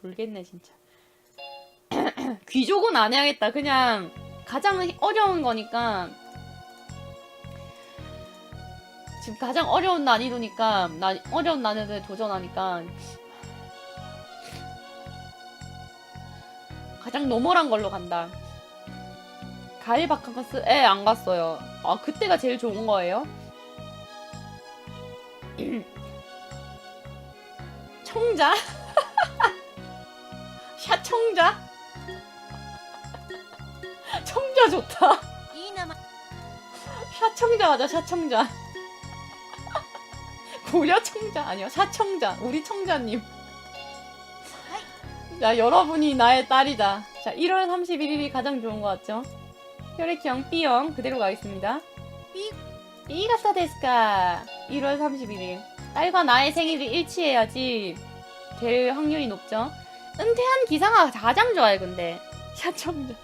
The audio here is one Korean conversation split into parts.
돌겠네 진짜. 귀족은 안 해야겠다. 그냥 가장 어려운 거니까 지금 가장 어려운 난이도니까 나 어려운 난이도에 도전하니까 가장 노멀한 걸로 간다. 가을 바카스 에 안 갔어요. 아 그때가 제일 좋은 거예요? 청자? 청자? 청자 좋다. 샤청자 하자, 샤청자. 고려 청자 아니요, 사청자. 우리 청자님. 자, 여러분이 나의 딸이다. 자, 1월 31일이 가장 좋은 것 같죠? 혈액형 B형 그대로 가겠습니다. B. B 같다 데스카. 1월 31일. 딸과 나의 생일이 일치해야지 될 확률이 높죠? 은퇴한 기사가 가장 좋아요 근데. 샤청자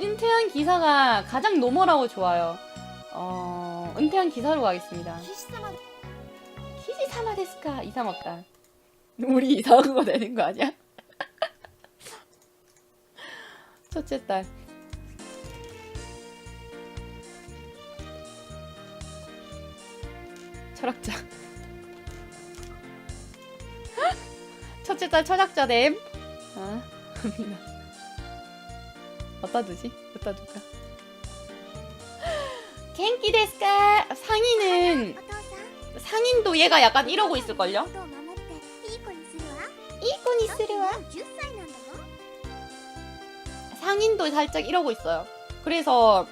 은퇴한 기사가 가장 노멀하고 좋아요. 어... 은퇴한 기사로 가겠습니다. 키시사마 키시사마 데스카 이사마까 우리 이사한 거 되는 거 아니야? 첫째 딸. 철학자. 첫째 딸 철학자 됨. 어? 아, 미나. 어디다 두지? 어디다 둘까? 갱기 데스까? 상인은 상인도 얘가 약간 이러고 있을걸요? 이꾼 이스르와 상인도 살짝 이러고 있어요. 그래서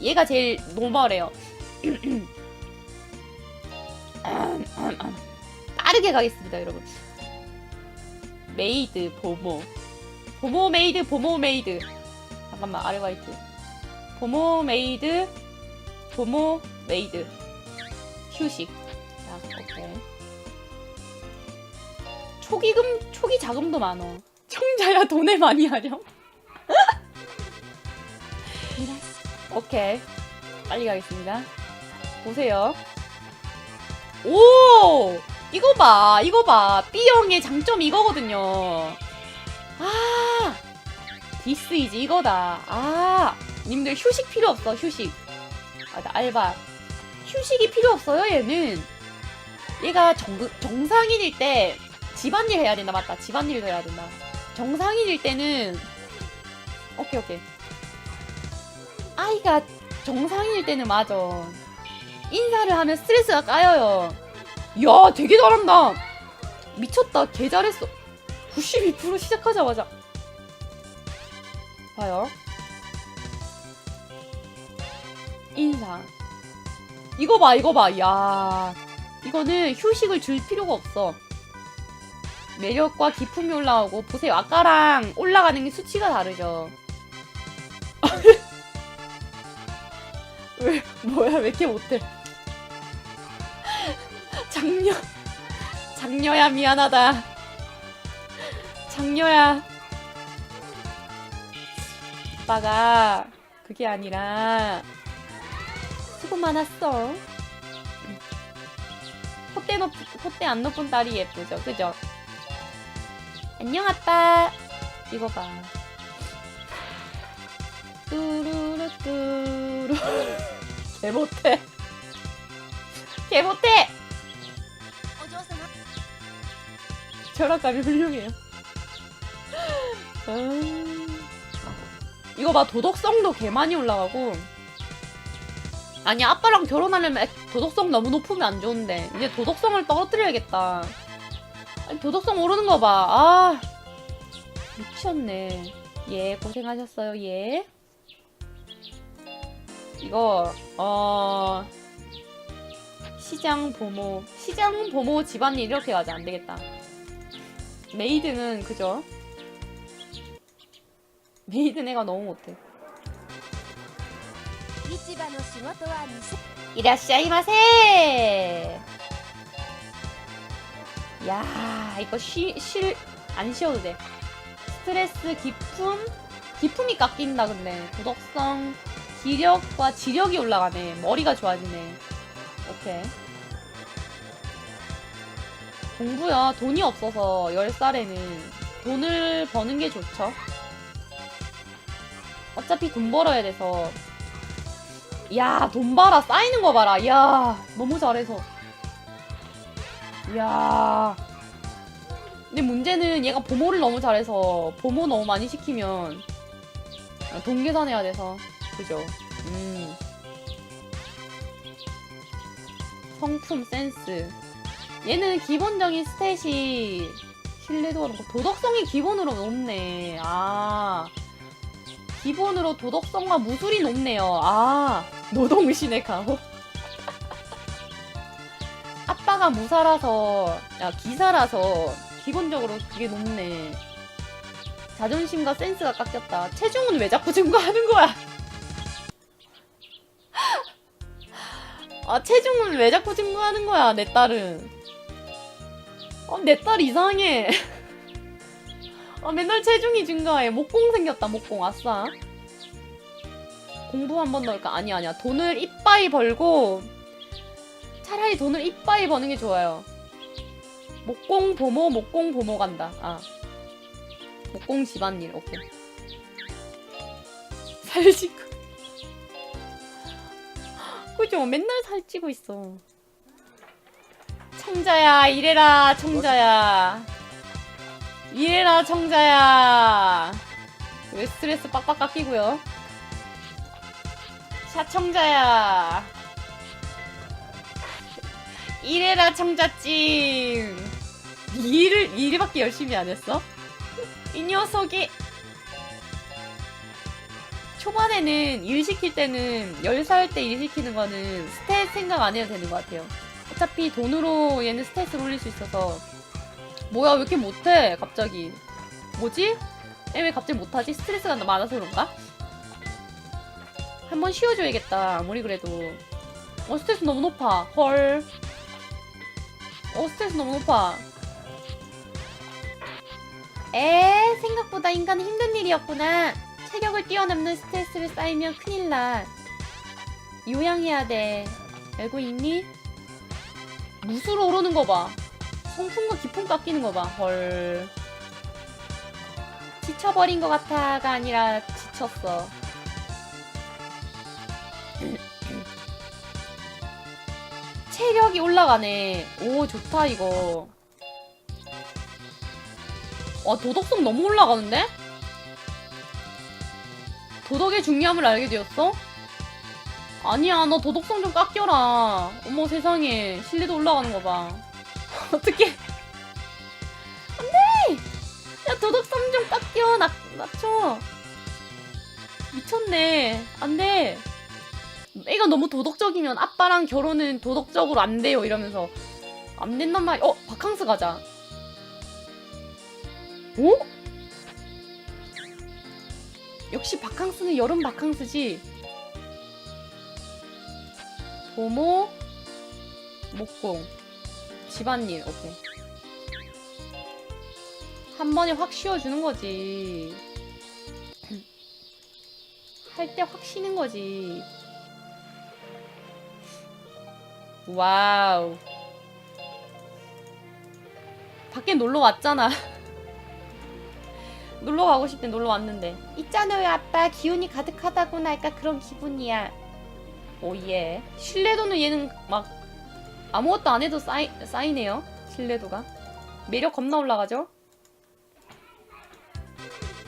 얘가 제일 노멀해요. 빠르게 가겠습니다, 여러분. 메이드, 보모. 보모 메이드, 보모 메이드. 잠깐만, 아르바이트. 보모 메이드, 보모 메이드. 휴식. 자, 오케이. 초기금, 초기 자금도 많어. 청자야 돈을 많이 하렴. 오케이. 빨리 가겠습니다. 보세요. 오! 이거 봐, 이거 봐. B형의 장점 이거거든요. 아! 디스 이즈 이거다. 아! 님들 휴식 필요 없어, 휴식. 아, 나 알바. 휴식이 필요 없어요, 얘는. 얘가 정, 정상인일 때 집안일 해야 된다, 맞다. 집안일도 해야 된다. 정상인일 때는 오케이, 오케이. 아이가 정상일 때는 맞아. 인사를 하면 스트레스가 까여요. 야, 되게 잘한다. 미쳤다. 개 잘했어. 92% 시작하자마자. 봐요. 인사. 이거 봐, 이거 봐. 야. 이거는 휴식을 줄 필요가 없어. 매력과 기품이 올라오고 보세요. 아까랑 올라가는 게 수치가 다르죠. 왜 뭐야 왜 이렇게 못해? 장녀 장녀야 미안하다. 장녀야. 오빠가 그게 아니라 수고 많았어. 콧대 높 콧대 안 높은 딸이 예쁘죠, 그죠? 안녕 아빠. 이거 봐. 뚜루루 뚜루. 개 못해. 개 못해. 철학감이 훌륭해요. 음. 이거 봐 도덕성도 개 많이 올라가고. 아니 아빠랑 결혼하려면 애- 도덕성 너무 높으면 안 좋은데 이제 도덕성을 떨어뜨려야겠다. 아니, 도덕성 오르는 거 봐. 아 미쳤네. 예 고생하셨어요. 예. 이거 어 시장 보모 시장 보모 집안일 이렇게 가자 안 되겠다. 메이드는 그죠? 메이드 내가 너무 못해. 市場の仕事は西 이라시아이마세. 야 이거 쉴안 쉬어도 돼. 스트레스 기품 기품이 깎인다 근데 도덕성 기력과 지력이 올라가네. 머리가 좋아지네. 오케이. 공부야 돈이 없어서 10살에는 돈을 버는 게 좋죠. 어차피 돈 벌어야 돼서. 야, 돈 봐라. 쌓이는 거 봐라. 야, 너무 잘해서. 야. 근데 문제는 얘가 보모를 너무 잘해서 보모 너무 많이 시키면 돈 계산해야 돼서. 그죠? 음. 성품 센스. 얘는 기본적인 스탯이 신뢰도가 높고 도덕성이 기본으로 높네. 아. 기본으로 도덕성과 무술이 높네요. 아. 노동신의 가호. 아빠가 무사라서, 야, 기사라서 기본적으로 그게 높네. 자존심과 센스가 깎였다. 체중은 왜 자꾸 증가하는 거야? 아, 체중은 왜 자꾸 증가하는 거야, 내 딸은. 어, 내딸 이상해. 아, 맨날 체중이 증가해. 목공 생겼다, 목공. 아싸. 공부 한번 넣을까? 아니, 아니야. 돈을 이빠이 벌고, 차라리 돈을 이빠이 버는 게 좋아요. 목공 보모, 목공 보모 간다. 아. 목공 집안일, 오케이. 살찌고. 그죠? 맨날 살찌고 있어. 청자야, 이래라, 청자야. 이래라, 청자야. 왜 스트레스 빡빡 깎이고요. 샤, 청자야. 이래라, 청자찡. 일을, 일밖에 열심히 안 했어? 이 녀석이. 초반에는 일 시킬 때는 10살 때일 시키는 거는 스탯 생각 안 해도 되는 것 같아요. 어차피 돈으로 얘는 스탯을 올릴 수 있어서 뭐야 왜 이렇게 못해 갑자기 뭐지? 얘왜 갑자기 못하지? 스트레스가 많아서 그런가? 한번 쉬어줘야겠다 아무리 그래도 어 스트레스 너무 높아 헐 어, 스트레스 너무 높아. 에, 생각보다 인간은 힘든 일이었구나. 체력을 뛰어넘는 스트레스를 쌓이면 큰일 나. 요양해야 돼. 알고 있니? 무수로 오르는 거 봐. 성품과 기품 깎이는 거 봐. 헐. 지쳐버린 것 같아가 아니라 지쳤어. 체력이 올라가네. 오, 좋다, 이거. 와, 도덕성 너무 올라가는데? 도덕의 중요함을 알게 되었어? 아니야, 너 도덕성 좀 깎여라. 어머, 세상에. 신뢰도 올라가는 거 봐. 어떡해. 안 돼! 야, 도덕성 좀 깎여. 낮, 낮춰. 미쳤네. 안 돼. 애가 너무 도덕적이면 아빠랑 결혼은 도덕적으로 안 돼요 이러면서 안 된단 말이야. 어 바캉스 가자. 오? 역시 바캉스는 여름 바캉스지. 보모 목공 집안일 오케이. 한 번에 확 쉬어주는 거지. 할 때 확 쉬는 거지. 와우. 밖에 놀러 왔잖아. 놀러 가고 싶대 놀러 왔는데. 있잖아요 아빠 기운이 가득하다고나 할까 그런 기분이야. 오예. 신뢰도는 얘는 막 아무것도 안 해도 쌓이, 쌓이네요. 신뢰도가. 매력 겁나 올라가죠?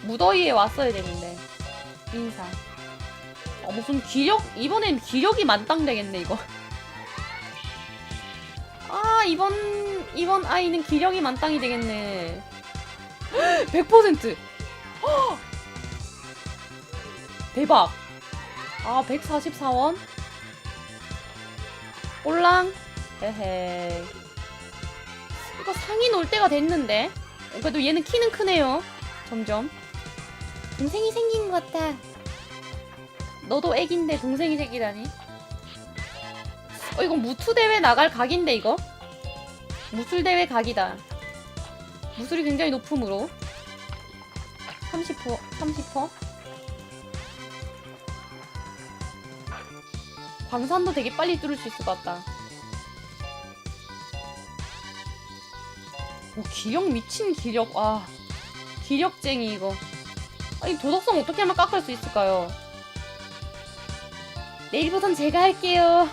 무더위에 왔어야 되는데. 인사. 어, 무슨 기력, 이번엔 기력이 만땅 되겠네, 이거. 아 이번 이번 아이는 기력이 만땅이 되겠네. 100%. 헉! 대박. 아 144원. 올랑. 헤헤. 이거 상이 놀 때가 됐는데. 어, 그래도 얘는 키는 크네요. 점점. 동생이 생긴 것 같아. 너도 애긴데 동생이 생기다니. 어 이건 무투 대회 나갈 각인데 이거 무술 대회 각이다 무술이 굉장히 높음으로 30% 30% 광산도 되게 빨리 뚫을 수 있을 것 같다 오 기력 미친 기력 와 기력쟁이 이거. 아니 도덕성 어떻게 하면 깎을 수 있을까요? 내일부턴 제가 할게요.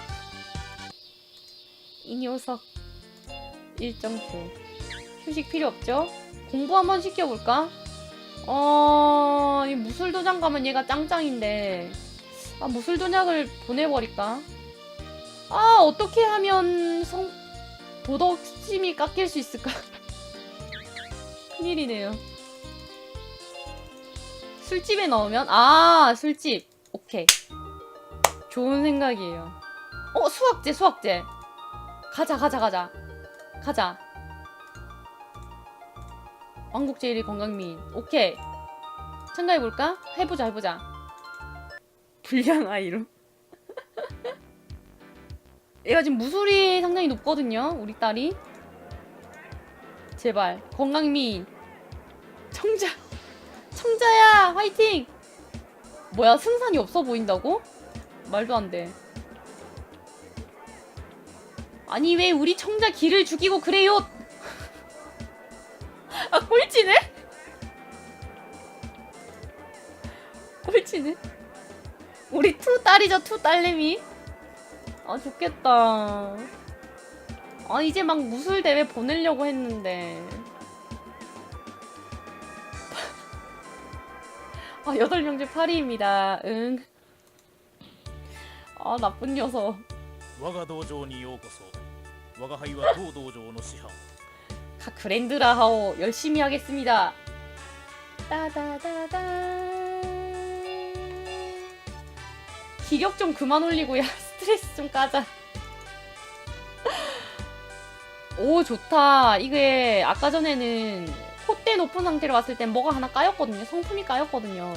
이 녀석. 일정표. 휴식 필요 없죠? 공부 한번 시켜볼까? 어, 이 무술도장 가면 얘가 짱짱인데. 아, 무술도장을 보내버릴까? 아, 어떻게 하면 성, 도덕심이 깎일 수 있을까? 큰일이네요. 술집에 넣으면? 아, 술집. 오케이. 좋은 생각이에요. 어, 수학제, 수학제. 가자, 가자, 가자. 가자. 왕국 제1위 건강미인. 오케이. 참가해볼까? 해보자, 해보자. 불량 아이로. 얘가 지금 무술이 상당히 높거든요, 우리 딸이. 제발, 건강미인. 청자. 청자야, 화이팅! 뭐야, 승산이 없어 보인다고? 말도 안 돼. 아니, 왜 우리 청자 길을 죽이고 그래요? 아, 꼴찌네? 꼴찌네? 우리 투 딸이죠, 투 딸내미? 아, 좋겠다. 아, 이제 막 무술 대회 보내려고 했는데. 아, 8명 중 8위입니다. 응. 아, 나쁜 녀석. 我が道場にようこそ我が輩は当道場の師範 가 그랜드라 하오 열심히 하겠습니다. 따다다다. 기력 좀 그만 올리고 야 스트레스 좀 까자. 오 좋다. 이게 아까 전에는 콧대 높은 상태로 왔을 땐 뭐가 하나 까였거든요. 성품이 까였거든요.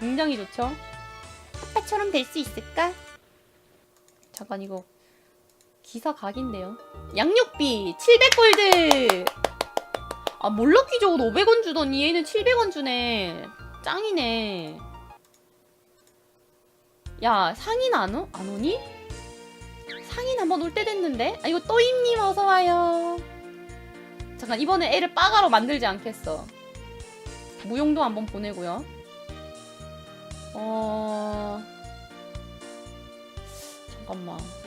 굉장히 좋죠. 아빠처럼 될 수 있을까? 잠깐 이거 기사 각인데요. 양육비 700골드. 아 몰락기 적어도 500원 주더니 얘는 700원 주네. 짱이네. 야 상인 안, 오, 안 오니? 상인 한번 올 때 됐는데? 아 이거 또임님 어서 와요. 잠깐 이번에 애를 빠가로 만들지 않겠어. 무용도 한번 보내고요. 어 잠깐만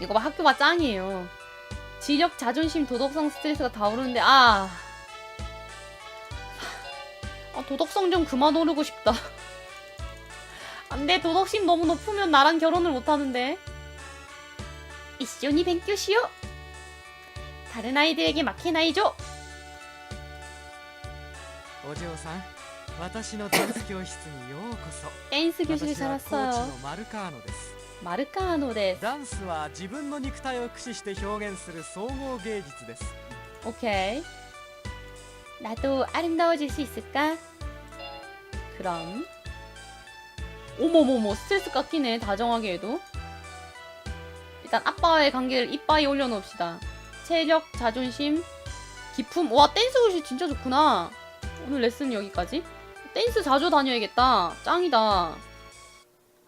이거 봐 학교가 짱이에요. 지력, 자존심, 도덕성 스트레스가 다 오르는데 아, 아 도덕성 좀 그만 오르고 싶다. 안돼 도덕심 너무 높으면 나랑 결혼을 못하는데. 이쇼니 뱅큐시오. 다른 아이들에게 막힌 아이죠. 오지오상. 私のダンス教室にようこそ 댄스 교실에 私 잘 はコーチ 왔어요 のマルカーノです 마르카노 데스 ダンスは自分の肉体を駆使して表現する総合芸術です 오케이. 나도 아름다워질 수 있을까? 그럼. 어머머머, 스트레스 깎이네, 다정하게 해도. 일단 아빠와의 관계를 이빠이 올려놓읍시다. 체력, 자존심, 기품. 와, 댄스 교실 진짜 좋구나. 오늘 레슨 여기까지. 댄스 자주 다녀야겠다. 짱이다.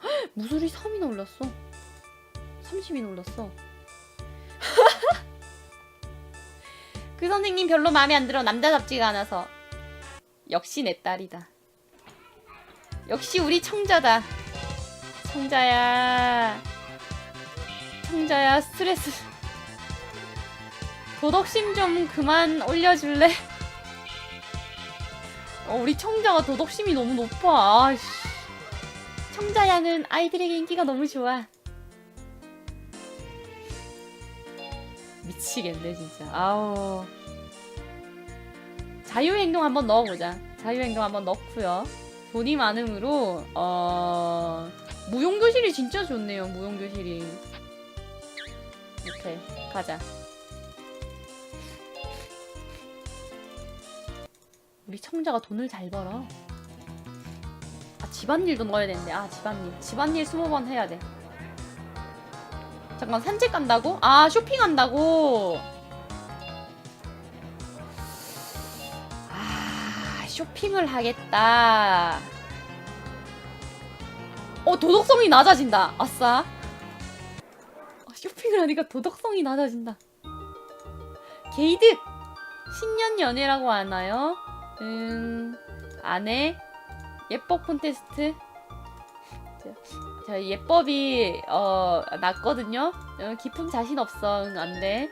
헉, 무술이 3이나 올랐어. 30이나 올랐어. 그 선생님 별로 마음에 안 들어 남자답지가 않아서 역시 내 딸이다 역시 우리 청자다 청자야 청자야 스트레스 도덕심 좀 그만 올려줄래? 어, 우리 청자가 도덕심이 너무 높아 아씨 청자양은 아이들에게 인기가 너무 좋아 미치겠네 진짜. 아우. 자유행동 한번 넣어보자. 자유행동 한번 넣고요. 돈이 많음으로 어 무용교실이 진짜 좋네요. 무용교실이. 오케이 가자. 우리 청자가 돈을 잘 벌어. 아 집안일도 넣어야 되는데 아 집안일 집안일 20번 해야 돼. 잠깐 산책 간다고? 아 쇼핑 한다고? 아 쇼핑을 하겠다. 어 도덕성이 낮아진다. 아싸. 어, 쇼핑을 하니까 도덕성이 낮아진다. 게이드 신년 연애라고 하나요? 음 안에 예법 콘테스트. 저, 저 예법이 어 낮거든요. 어, 깊음 자신 없어. 응, 안 돼.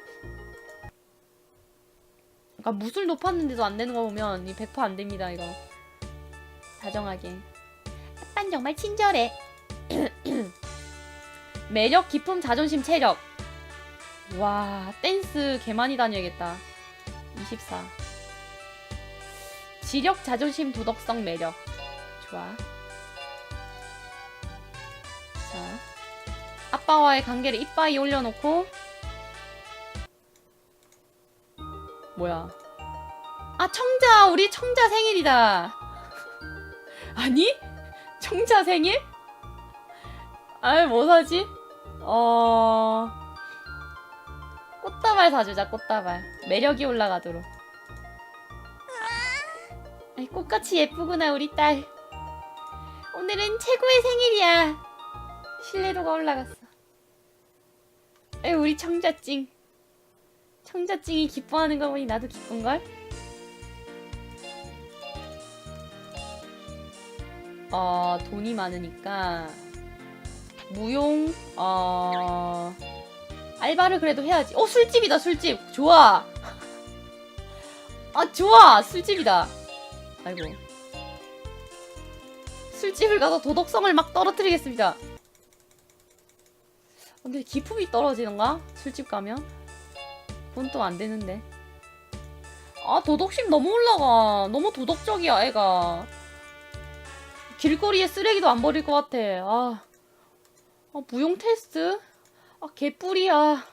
그러니까 무술 높았는데도 안 되는 거 보면 이 100%안 됩니다 이거. 다정하게. 아빤 정말 친절해. 매력, 기품, 자존심, 체력. 와, 댄스 개 많이 다녀야겠다. 24. 지력, 자존심, 도덕성, 매력. 좋아. 자. 아빠와의 관계를 이빠이 올려놓고. 뭐야. 아, 청자! 우리 청자 생일이다. 아니? 청자 생일? 아이, 뭐 사지? 어. 꽃다발 사주자, 꽃다발. 매력이 올라가도록. 꽃같이 예쁘구나, 우리 딸. 오늘은 최고의 생일이야. 신뢰도가 올라갔어. 아이, 우리 청자찡. 청자찡이 기뻐하는 거 보니 나도 기쁜 걸? 어, 돈이 많으니까 무용 어 알바를 그래도 해야지. 어 술집이다 술집 좋아. 아 좋아 술집이다. 아이고 술집을 가서 도덕성을 막 떨어뜨리겠습니다. 근데 기품이 떨어지는가? 술집 가면? 그건 또 안 되는데. 아 도덕심 너무 올라가. 너무 도덕적이야 애가. 길거리에 쓰레기도 안 버릴 것 같아. 아, 아 무용 테스트? 아 개뿔이야.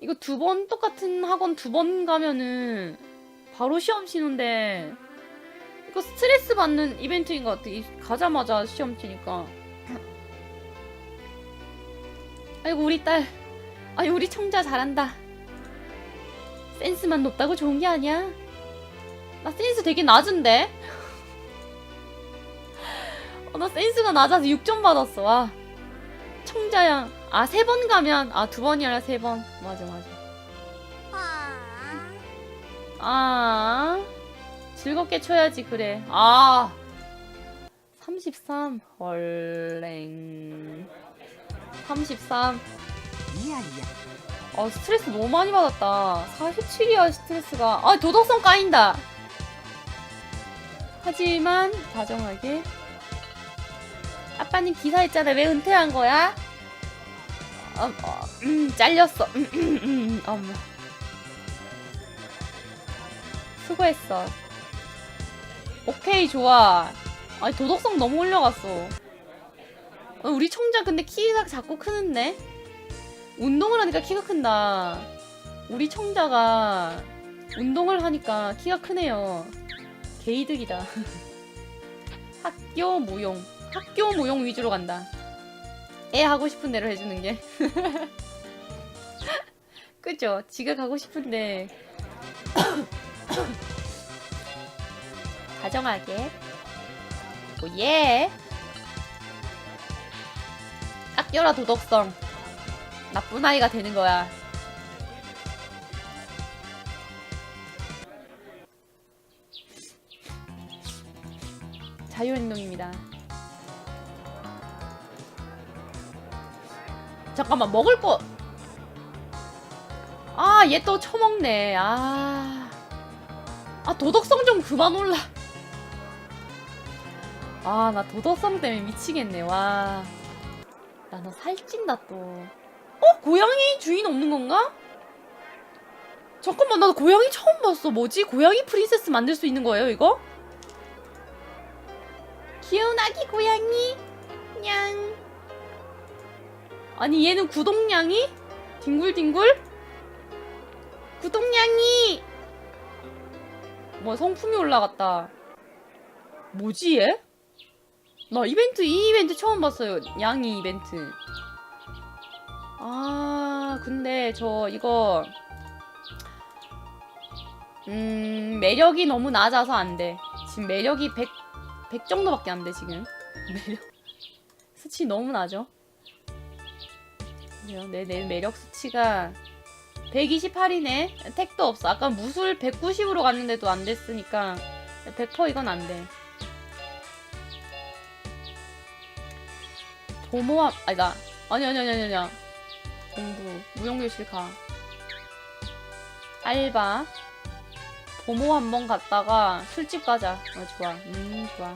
이거 두 번 똑같은 학원 두 번 가면은 바로 시험 치는데 이거 스트레스 받는 이벤트인 것 같아. 이- 가자마자 시험 치니까. 아이고 우리 딸. 아이 우리 청자 잘한다. 센스만 높다고 좋은 게 아니야. 나 센스 되게 낮은데? 어, 나 센스가 낮아서 6점 받았어. 와. 청자양. 아, 세 번 가면, 아, 두 번이 아니라 세 번. 맞아, 맞아. 아, 아. 즐겁게 쳐야지 그래. 아 33 헐랭. 33 아 스트레스 너무 많이 받았다. 47이야 스트레스가. 아 도덕성 까인다. 하지만 다정하게. 아빠는 기사 있잖아. 왜 은퇴한 거야? 어, 음, 잘렸어. 음, 음, 음, 음, 수고했어. 오케이, 좋아. 아니, 도덕성 너무 올려갔어. 어, 우리 청자 근데 키가 자꾸 크는데? 운동을 하니까 키가 큰다. 우리 청자가 운동을 하니까 키가 크네요. 개이득이다. 학교 무용. 학교 무용 위주로 간다. 애 하고 싶은 대로 해주는 게. 그죠? 지가 가고 싶은데. 다정하게. 오, 예. 깎여라 도덕성. 나쁜 아이가 되는 거야. 자유행동입니다. 잠깐만 먹을 거. 아, 얘 또 처먹네. 아. 아, 도덕성 좀 그만 올라. 아, 나 도덕성 때문에 미치겠네. 와. 나 너 살찐다 또. 어? 고양이 주인 없는 건가? 잠깐만 나 고양이 처음 봤어 뭐지? 고양이 프린세스 만들 수 있는 거예요 이거? 귀여운 아기 고양이 냥 아니 얘는 구동냥이? 뒹굴뒹굴? 구동냥이 뭐 성품이 올라갔다. 뭐지 얘? 나 이벤트 이 이벤트 처음 봤어요. 양이 이벤트. 아 근데 저 이거 음 매력이 너무 낮아서 안 돼. 지금 매력이 100 100 정도밖에 안 돼 지금. 매력 수치 너무 낮아. 그래요. 내, 내 매력 수치가 128이네. 택도 없어. 아까 무술 190으로 갔는데도 안 됐으니까 100% 이건 안 돼. 도모함 아니다. 아니 아니 아니 아니 아니. 공부 무용교실 가. 알바. 도모 한 번 갔다가 술집 가자. 어 좋아. 음 좋아.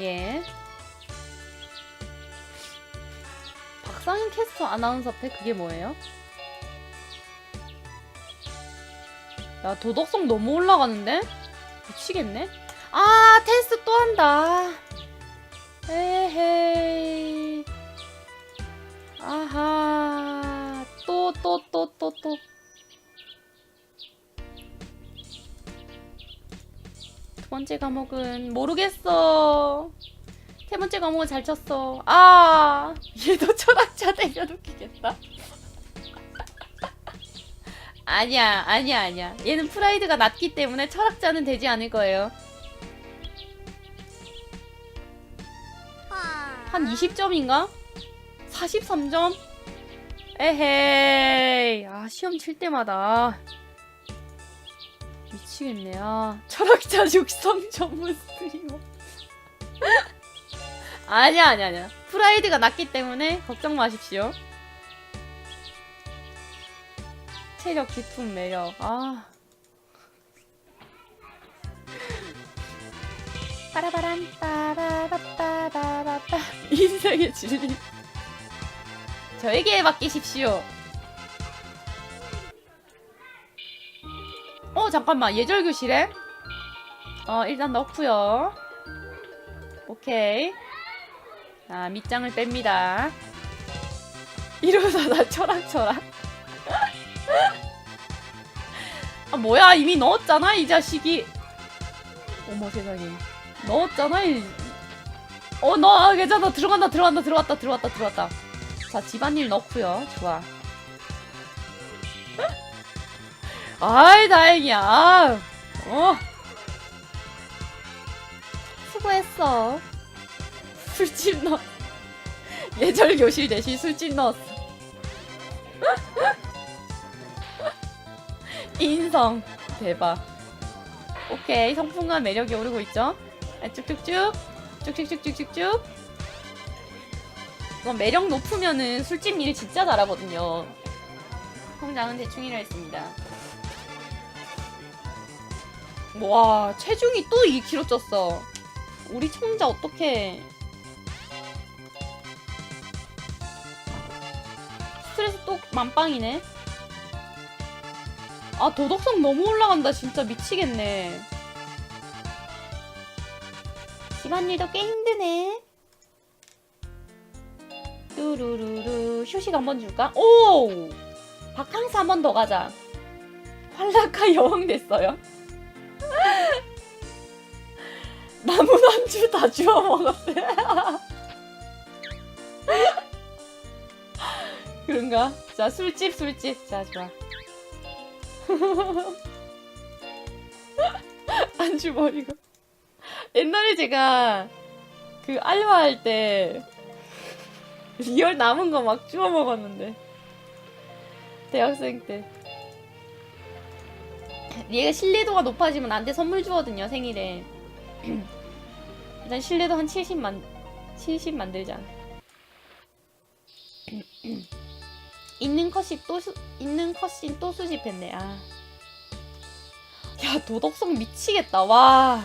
예. 박상인 캐스터 아나운서 팩 그게 뭐예요? 야 도덕성 너무 올라가는데? 미치겠네? 아 테스트 또 한다 에헤이 아하 또 또 또 또 또 두 번째 과목은 모르겠어 세 번째 과목은 잘 쳤어. 아, 얘도 철학자 되면 웃기겠다. 아니야, 아니야, 아니야. 얘는 프라이드가 낮기 때문에 철학자는 되지 않을 거예요. 한 20점인가? 43점? 에헤이. 아, 시험 칠 때마다. 미치겠네. 아, 철학자 육성 전문 스트리머. 아니야, 아니야, 아니야. 프라이드가 낮기 때문에 걱정 마십시오. 체력, 기품, 매력. 아. 빠라바람, 빠바바빠바바바. 인생의 진리. 저에게 맡기십시오. 어, 잠깐만. 예절 교실에? 어, 일단 넣고요. 오케이. 자, 밑장을 뺍니다. 이러다 나 철학 철학. 아 뭐야 이미 넣었잖아 이 자식이. 어머 세상에. 넣었잖아 이. 어 넣어 아, 괜찮아 들어간다 들어간다 들어왔다 들어왔다 들어왔다. 자 집안일 넣고요. 좋아. 아이 다행이야. 아, 어. 수고했어. 술집 넣 예절 교실 대신 술집 넣었어. 인성 대박. 오케이 성품과 매력이 오르고 있죠. 아, 쭉쭉쭉 쭉쭉쭉쭉쭉쭉. 매력 높으면은 술집 일을 진짜 잘하거든요. 성장은 대충이라 했습니다. 와 체중이 또 2kg 쪘어. 우리 청자 어떡해. 스트레스 또 만빵이네. 아 도덕성 너무 올라간다 진짜 미치겠네. 집안일도 꽤 힘드네. 뚜루루루 휴식 한 번 줄까? 오! 바캉스 한 번 더 가자. 활락카 여왕 됐어요. 나무 난주 다 주워 먹었대. 그런가? 자 술집 술집 자 좋아. 안주 버리고. 옛날에 제가 그 알바할 때 리얼 남은 거 막 주워 먹었는데 대학생 때. 얘가 신뢰도가 높아지면 나한테 선물 주거든요 생일에. 일단 신뢰도 한 70만 70 만들자. 있는 컷이 또 수, 있는 컷신 또 수집했네. 아. 야 도덕성 미치겠다. 와.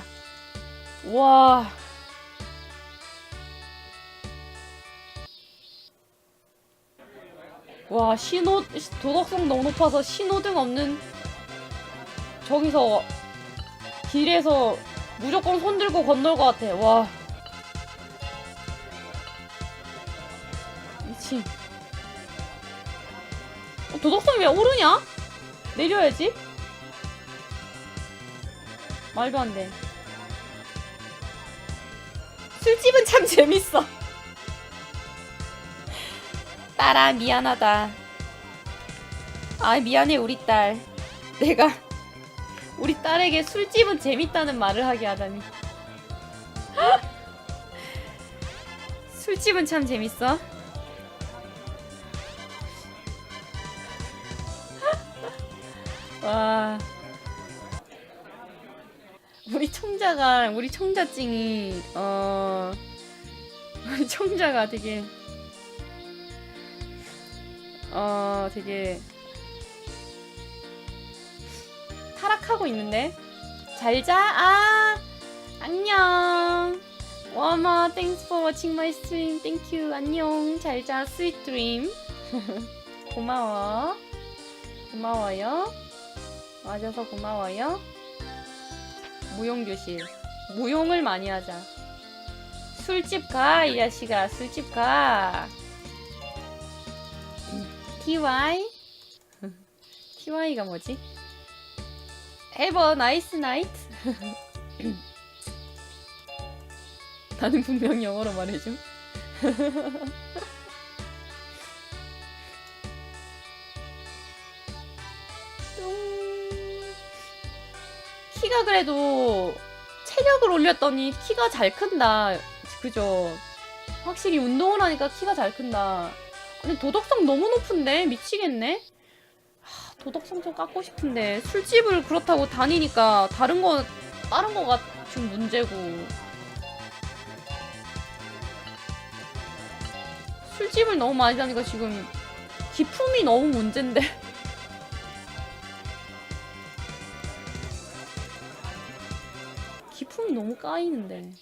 와. 와 신호 도덕성 너무 높아서 신호등 없는 저기서 길에서 무조건 손 들고 건널 것 같아. 와. 미친. 어, 도덕성이 왜 오르냐? 내려야지. 말도 안 돼. 술집은 참 재밌어. 딸아 미안하다. 아 미안해 우리 딸. 내가 우리 딸에게 술집은 재밌다는 말을 하게 하다니. 술집은 참 재밌어. 와. 우리 청자가 우리 청자찡이 어 우리 청자가 되게 어 되게 타락하고 있는데? 잘자. 아 안녕. 와마 thanks for watching my stream. Thank you. 안녕. 잘자 sweet dream. 고마워. 고마워요. 와줘서 고마워요 무용교실 무용을 많이 하자. 술집 가 이 자식아 술집 가. TY TY가 뭐지? Have a nice night. 나는 분명 영어로 말해줌 키가 그래도 체력을 올렸더니 키가 잘 큰다. 그죠? 확실히 운동을 하니까 키가 잘 큰다. 근데 도덕성 너무 높은데 미치겠네. 하, 도덕성 좀 깎고 싶은데 술집을 그렇다고 다니니까 다른 거 다른 거가 좀 문제고. 술집을 너무 많이 다니까 지금 기품이 너무 문제인데. 너무 까이는데.